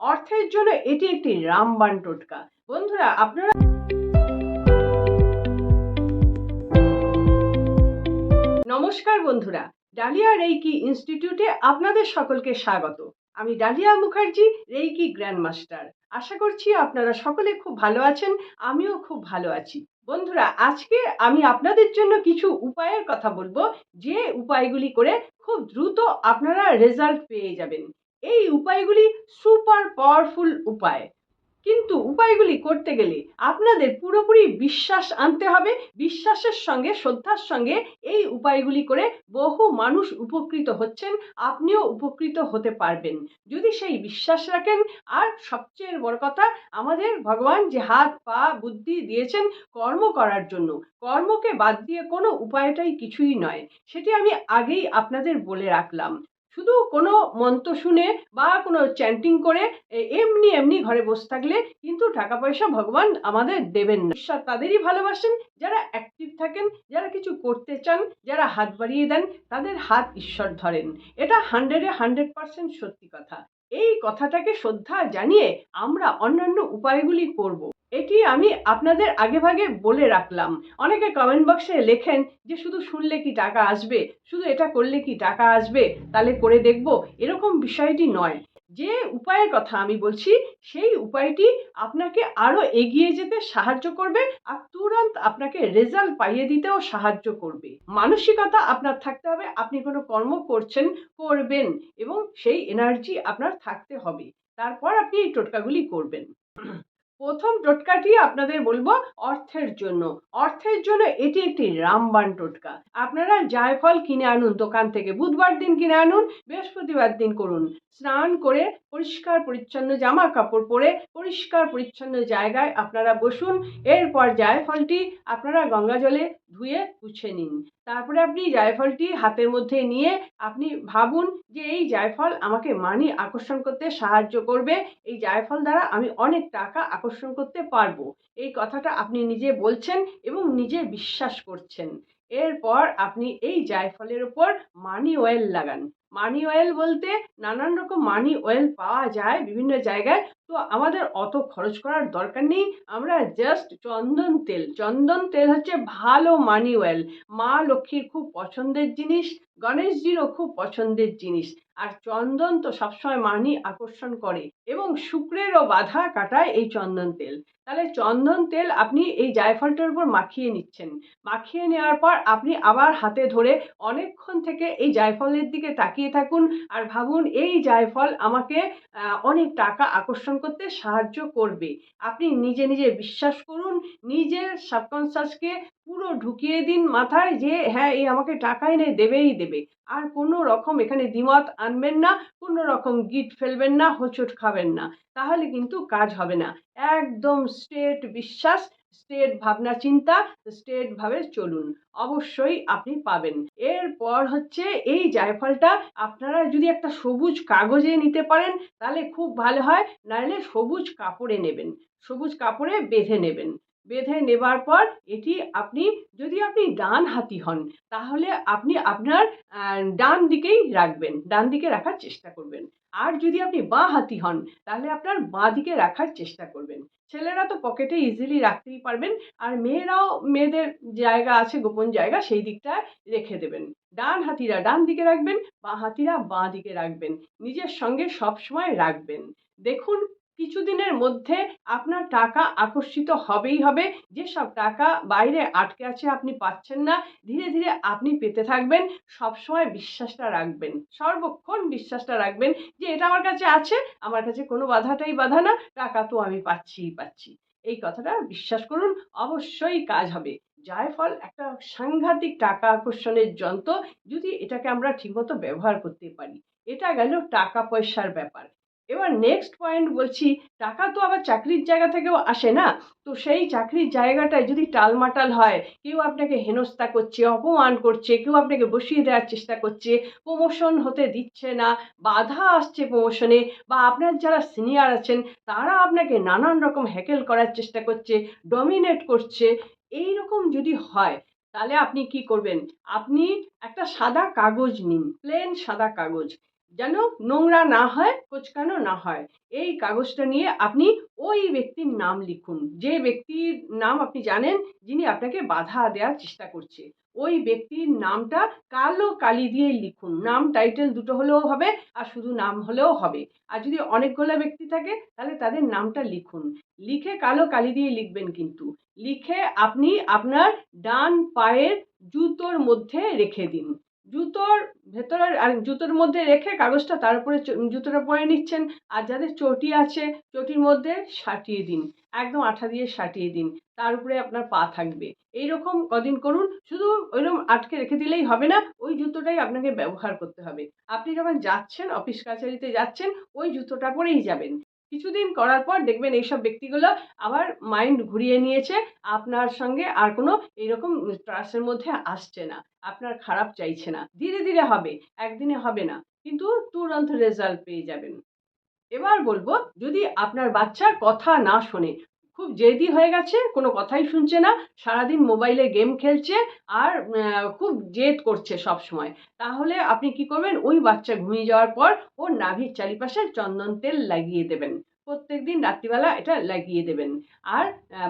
অর্থের জন্য এটি একটি রামবান টোটকা। বন্ধুরা, আপনারা নমস্কার বন্ধুরা, ডালিয়া রেইকি ইনস্টিটিউটে আপনাদের সকলকে স্বাগত। আমি Dalia Mukherjee, reiki grand master আশা করছি আপনারা সকলে খুব ভালো আছেন, আমিও খুব ভালো আছি। বন্ধুরা, আজকে আমি আপনাদের জন্য কিছু উপায়ের কথা বলব, যে উপায়গুলি করে খুব দ্রুত আপনারা রেজাল্ট পেয়ে যাবেন। এই উপায়গুলি সুপার পাওয়ারফুল উপায়। কিন্তু উপায়গুলি করতে গেলে আপনাদের পুরোপুরি বিশ্বাস আনতে হবে, বিশ্বাসের সঙ্গে, শ্রদ্ধার সঙ্গে এই উপায়গুলি করে বহু মানুষ উপকৃত হচ্ছেন, আপনিও উপকৃত হতে পারবেন। যদি সেই বিশ্বাস রাখেন, আর সবচেয়ে বড় কথা, আমাদের ভগবান যে হাত, পা, বুদ্ধি দিয়েছেন কর্ম করার জন্য, কর্মকে বাদ দিয়ে কোনো উপায়টাই কিছুই নয়। সেটি আমি আগেই আপনাদের বলে রাখলাম। শুধু কোনো মন্ত্র শুনে বা কোনো চ্যান্টিং করে এমনি এমনি ঘরে বসে থাকলে কিন্তু টাকা পয়সা ভগবান আমাদের দেবেন না। ঈশ্বর তাদেরই ভালোবাসেন, যারা অ্যাক্টিভ থাকেন, যারা কিছু করতে চান, যারা হাত বাড়িয়ে দেন, তাদের হাত ঈশ্বর ধরেন। এটা হান্ড্রেডে হান্ড্রেড পার্সেন্ট সত্যি কথা। এই কথাটাকে শ্রদ্ধা জানিয়ে আমরা অন্যান্য উপায়গুলি করব। এটি আমি আপনাদের আগেভাগে বলে রাখলাম। অনেকে কমেন্ট বক্সে লেখেন যে, শুধু শুনলে কি টাকা আসবে? শুধু এটা করলে কি টাকা আসবে? তাহলে করে দেখব। এরকম বিষয়টি নয়। যে উপায়ের কথা আমি বলছি, সেই উপায়টি আপনাকে আরও এগিয়ে যেতে সাহায্য করবে আর তুরন্ত আপনাকে রেজাল্ট পাইয়ে দিতেও সাহায্য করবে। মানসিকতা আপনার থাকতে হবে, আপনি কোনো কর্ম করছেন, করবেন এবং সেই এনার্জি আপনার থাকতে হবে। তারপর আপনি এই টোটকাগুলি করবেন। প্রথম টোটকাটি আপনাদের বলব অর্থের জন্য। অর্থের জন্য এটি একটি রামবান টোটকা। আপনারা জায়ফল কিনে আনুন, দোকান থেকে বুধবার দিন কিনে আনুন, বৃহস্পতিবার দিন করুন। স্নান করে পরিষ্কার পরিচ্ছন্ন জামা কাপড় পরে পরিষ্কার পরিচ্ছন্ন জায়গায় আপনারা বসুন। এরপর জায়ফলটি আপনারা গঙ্গা জলে ধুয়ে মুছে নিন। তারপরে আপনি জায়ফলটি হাতের মধ্যে নিয়ে আপনি ভাবুন যে এই জায়ফল আমাকে মানি আকর্ষণ করতে সাহায্য করবে। এই জায়ফল দ্বারা আমি অনেক টাকা আকর্ষণ করতে পারব। এই কথাটা আপনি নিজে বলছেন এবং নিজে বিশ্বাস করছেন। এরপর আপনি এই জায়ফলের ওপর মানি অয়েল লাগান। মানি অয়েল বলতে নানান রকম মানি অয়েল পাওয়া যায় বিভিন্ন জায়গায়। তো আমাদের অত খরচ করার দরকার নেই। আমরা জাস্ট চন্দন তেল। চন্দন তেল হচ্ছে ভালো মানি অয়েল। মা লক্ষ্মীর খুব পছন্দের জিনিস, গণেশজিরও খুব পছন্দের জিনিস। আর চন্দন তো সবসময় মানি আকর্ষণ করে এবং শুক্রেরও বাধা কাটায় এই চন্দন তেল। তাহলে চন্দন তেল আপনি এই জায়ফলটার উপর মাখিয়ে নিচ্ছেন। মাখিয়ে নেওয়ার পর আপনি আবার হাতে ধরে অনেকক্ষণ থেকে এই জায়ফলের দিকে তাকিয়ে থাকুন আর ভাবুন এই জায়ফল আমাকে অনেক টাকা আকর্ষণ করতে সাহায্য করবে। আপনি নিজে নিজে বিশ্বাস করুন, নিজের সাবকনসিয়াসকে পুরো ঢুকিয়ে দিন মাথায় যে হ্যাঁ এই আমাকে টাকা এনে দেবেই দেবে। আর কোনো রকম এখানে দ্বিমত আনবেন না, কোনো রকম গিট ফেলবেন না, হোঁচট খাবেন না। তাহলে কিন্তু কাজ হবে না। একদম স্ট্রেট বিশ্বাস স্টেট ভাবনা চিন্তা স্টেট ভাবে চলুন। অবশ্যই আপনি পাবেন। এরপর হচ্ছে এই জায়ফলটা আপনারা যদি একটা সবুজ কাগজে নিতে পারেন, তাহলে খুব ভালো হয়। নাহলে সবুজ কাপড়ে নেবেন। সবুজ কাপড়ে বেঁধে নেবেন। বেঁধে নেবার পর এটি আপনি, যদি আপনি ডান হাতি হন, তাহলে আপনি আপনার ডান দিকেই রাখবেন, ডান দিকে রাখার চেষ্টা করবেন। আর যদি আপনি বাঁ হাতি হন, তাহলে আপনার বাঁ দিকে রাখার চেষ্টা করবেন। ছেলেরা তো পকেটে ইজিলি রাখতেই পারবেন, আর মেয়েরাও মেয়েদের জায়গা আছে, গোপন জায়গা, সেই দিকটায় রেখে দেবেন। ডান হাতিরা ডান দিকে রাখবেন, বাঁ হাতিরা বাঁ দিকে রাখবেন। নিজের সঙ্গে সব সময় রাখবেন। দেখুন কিছুদিনের মধ্যে আপনার টাকা আকর্ষিত হবেই হবে। যেসব টাকা বাইরে আটকে আছে আপনি পাচ্ছেন না, ধীরে ধীরে আপনি পেতে থাকবেন। সবসময় বিশ্বাসটা রাখবেন। সর্বক্ষণ বিশ্বাসটা রাখবেন যে এটা আমার কাছে আছে, আমার কাছে কোনো বাধাটাই বাধা না, টাকা তো আমি পাচ্ছিই, পাচ্ছি। এই কথাটা বিশ্বাস করুন, অবশ্যই কাজ হবে। জায়ফল একটা সাংঘাতিক টাকা আকর্ষণের যন্ত্র, যদি এটাকে আমরা ঠিকমতো ব্যবহার করতে পারি। এটা গেল টাকা পয়সার ব্যাপার। এবার নেক্সট পয়েন্ট বলছি, টাকা তো আবার চাকরির জায়গা থেকেও আসে না? তো সেই চাকরির জায়গাটায় যদি টালমাটাল হয়, কেউ আপনাকে হেনস্থা করছে, অপমান করছে, কেউ আপনাকে বসিয়ে দেওয়ার চেষ্টা করছে প্রমোশন হতে দিচ্ছে না, বাধা আসছে প্রমোশনে বা আপনার যারা সিনিয়র আছেন, তারা আপনাকে নানান রকম হ্যাকেল করার চেষ্টা করছে ডমিনেট করছে, এই রকম যদি হয়, তাহলে আপনি কি করবেন? আপনি একটা সাদা কাগজ নিন প্লেন সাদা কাগজ। যেন নোংরা না হয়, কোচকানো না হয়। এই কাগজটা নিয়ে আপনি ওই ব্যক্তির নাম লিখুন। যে ব্যক্তির নাম আপনি জানেন, যিনি আপনাকে বাধা দেওয়ার চেষ্টা করছে। ওই ব্যক্তির নামটা কালো কালি দিয়ে লিখুন। নাম, টাইটেল দুটো হলেও হবে আর শুধু নাম হলেও হবে। আর যদি অনেকগুলো ব্যক্তি থাকে, তাহলে তাদের নামটা লিখুন। লিখে কালো কালি দিয়ে লিখবেন কিন্তু। লিখে আপনি আপনার ডান পায়ের জুতোর মধ্যে রেখে দিন। জুতোর ভেতরের, আর জুতোর মধ্যে রেখে কাগজটা তার উপরে জুতোটা পরে নিচ্ছেন। আর যাদের চটি আছে, চটির মধ্যে সাটিয়ে দিন। একদম আঠা দিয়ে সাটিয়ে দিন। তার উপরে আপনার পা থাকবে। এইরকম কদিন করুন। শুধু ওইরকম আটকে রেখে দিলেই হবে না, ওই জুতোটাই আপনাকে ব্যবহার করতে হবে। আপনি যখন যাচ্ছেন, অফিস কাছারিতে যাচ্ছেন, ওই জুতোটা পরেই যাবেন। কিছুদিন করার পর দেখবেন এইসব ব্যক্তিগুলো আবার মাইন্ড ঘুরিয়ে নিয়েছে, আপনার সঙ্গে আর কোনো এইরকম ট্রাস্টের মধ্যে আসছে না, আপনার খারাপ চাইছে না, ধীরে ধীরে হবে, একদিনে হবে না, কিন্তু তুরন্ত রেজাল্ট পেয়ে যাবেন। এবার বলব, যদি আপনার বাচ্চার কথা না শোনে খুব জেদি হয়ে গেছে, কোনো কথাই শুনছে না, সারাদিন মোবাইলে গেম খেলছে আর খুব জেদ করছে সব সময়। তাহলে আপনি কি করবেন? ওই বাচ্চা ঘুমিয়ে যাওয়ার পর ওর নাভির চারিপাশে চন্দন তেল লাগিয়ে দেবেন। প্রত্যেক দিন রাত্রিবেলা এটা লাগিয়ে দেবেন। আর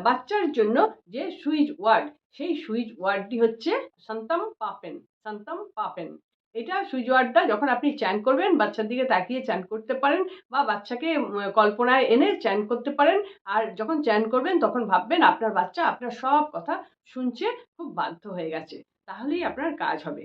বাচ্চার জন্য যে সুইচ ওয়ার্ড, সেই সুইচ ওয়ার্ডটি হচ্ছে সন্তম পাপেন সন্তম পাপেন। এটা সুইচ ওয়ার্ডটা যখন আপনি চ্যান করবেন, বাচ্চার দিকে তাকিয়ে চ্যান করতে পারেন বা বাচ্চাকে কল্পনায় এনে চ্যান করতে পারেন। আর যখন চ্যান করবেন, তখন ভাববেন আপনার বাচ্চা আপনার সব কথা শুনছে, খুব বাধ্য হয়ে গেছে। তাহলেই আপনার কাজ হবে।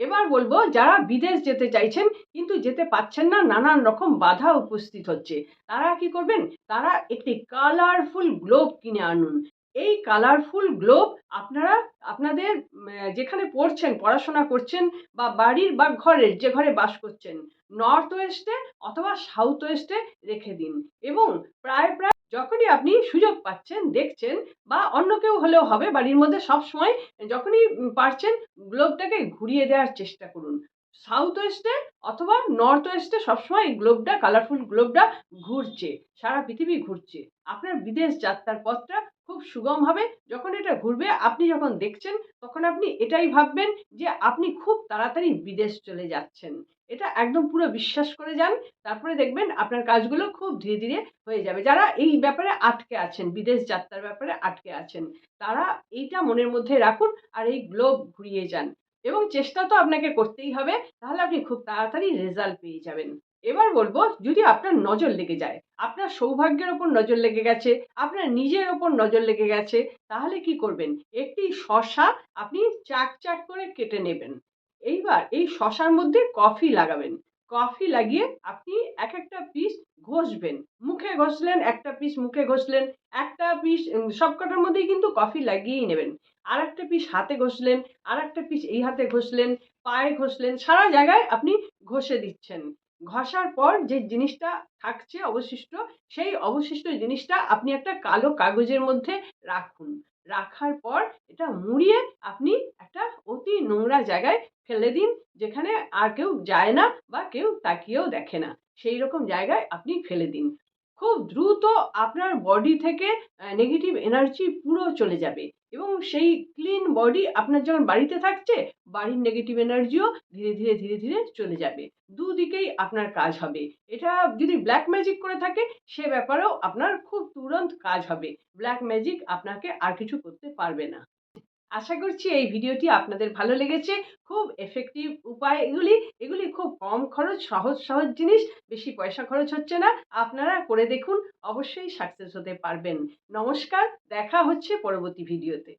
এবার বলব, যারা বিদেশ যেতে চাইছেন, কিন্তু যেতে পাচ্ছেন না, নানান রকম বাধা উপস্থিত হচ্ছে। তারা কি করবেন? তারা একটি কালারফুল গ্লোব কিনে আনুন। এই কালারফুল গ্লোব আপনারা, আপনাদের যেখানে পড়ছেন, পড়াশোনা করছেন বা বাড়ির বা ঘরের, যে ঘরে বাস করছেন নর্থ ওয়েস্টে অথবা সাউথ ওয়েস্টে রেখে দিন। এবং প্রায় প্রায় যখনই আপনি সুযোগ পাচ্ছেন, দেখছেন বা অন্য কেউ হলেও হবে, বাড়ির মধ্যে সব সময় যখনই পারছেন গ্লোবটাকে ঘুরিয়ে দেওয়ার চেষ্টা করুন। সাউথ ওয়েস্টে অথবা নর্থ ওয়েস্টে সবসময় এই গ্লোবটা কালারফুল গ্লোবটা ঘুরছে, সারা পৃথিবী ঘুরছে। আপনার বিদেশ যাত্রার পথটা খুব সুগম হবে। যখন এটা ঘুরবে, আপনি যখন দেখছেন, তখন আপনি এটাই ভাববেন যে আপনি খুব তাড়াতাড়ি বিদেশ চলে যাচ্ছেন। এটা একদম পুরো বিশ্বাস করে যান, তারপরে দেখবেন আপনার কাজগুলো খুব ধীরে ধীরে হয়ে যাবে। যারা এই ব্যাপারে আটকে আছেন, বিদেশ যাত্রার ব্যাপারে আটকে আছেন, তারা এইটা মনের মধ্যে রাখুন আর এই গ্লোব ঘুরিয়ে যান। এবং চেষ্টা তো আপনাকে করতেই হবে, তাহলে আপনি খুব তাড়াতাড়ি রেজাল্ট পেয়ে যাবেন। এবার বলব, যদি আপনার নজর লেগে যায়, আপনার সৌভাগ্যের ওপর নজর লেগে গেছে, আপনার নিজের ওপর নজর লেগে গেছে, তাহলে কি করবেন? একটি শশা আপনি চাক চাক করে কেটে নেবেন। এইবার এই শশার মধ্যে কফি লাগাবেন। কফি লাগিয়ে আপনি এক একটা পিস ঘষবেন। মুখে ঘষলেন, একটা পিস মুখে ঘষলেন, একটা পিস সবকটার মধ্যেই কিন্তু কফি লাগিয়েই নেবেন। আর একটা পিস হাতে ঘষলেন আর একটা পিস এই হাতে ঘষলেন, পায়ে ঘষলেন, সারা জায়গায় আপনি ঘষে দিচ্ছেন। ঘষার পর যে জিনিসটা থাকছে অবশিষ্ট, সেই অবশিষ্ট জিনিসটা আপনি একটা কালো কাগজের মধ্যে রাখুন। রাখার পর এটা মুড়িয়ে আপনি একটা অতি নোংরা জায়গায় ফেলে দিন, যেখানে আর কেউ যায় না বা কেউ তাকিয়েও দেখে না। সেই রকম জায়গায় আপনি ফেলে দিন। খুব দ্রুত আপনার বডি থেকে নেগেটিভ এনার্জি পুরো চলে যাবে। এবং সেই ক্লিন বডি আপনার যখন বাড়িতে থাকছে, বাড়ির নেগেটিভ এনার্জিও ধীরে ধীরে ধীরে ধীরে চলে যাবে। দুদিকেই আপনার কাজ হবে। এটা যদি ব্ল্যাক ম্যাজিক করে থাকে, সে ব্যাপারেও আপনার খুব তুরন্ত কাজ হবে। ব্ল্যাক ম্যাজিক আপনাকে আর কিছু করতে পারবে না। আশা করছি এই ভিডিওটি আপনাদের ভালো লেগেছে। খুব এফেক্টিভ উপায় এগুলি এগুলি খুব কম খরচ, সহজ সহজ জিনিস, বেশি পয়সা খরচ হচ্ছে না। আপনারা করে দেখুন, অবশ্যই সাকসেস হতে পারবেন। নমস্কার, দেখা হচ্ছে পরবর্তী ভিডিওতে।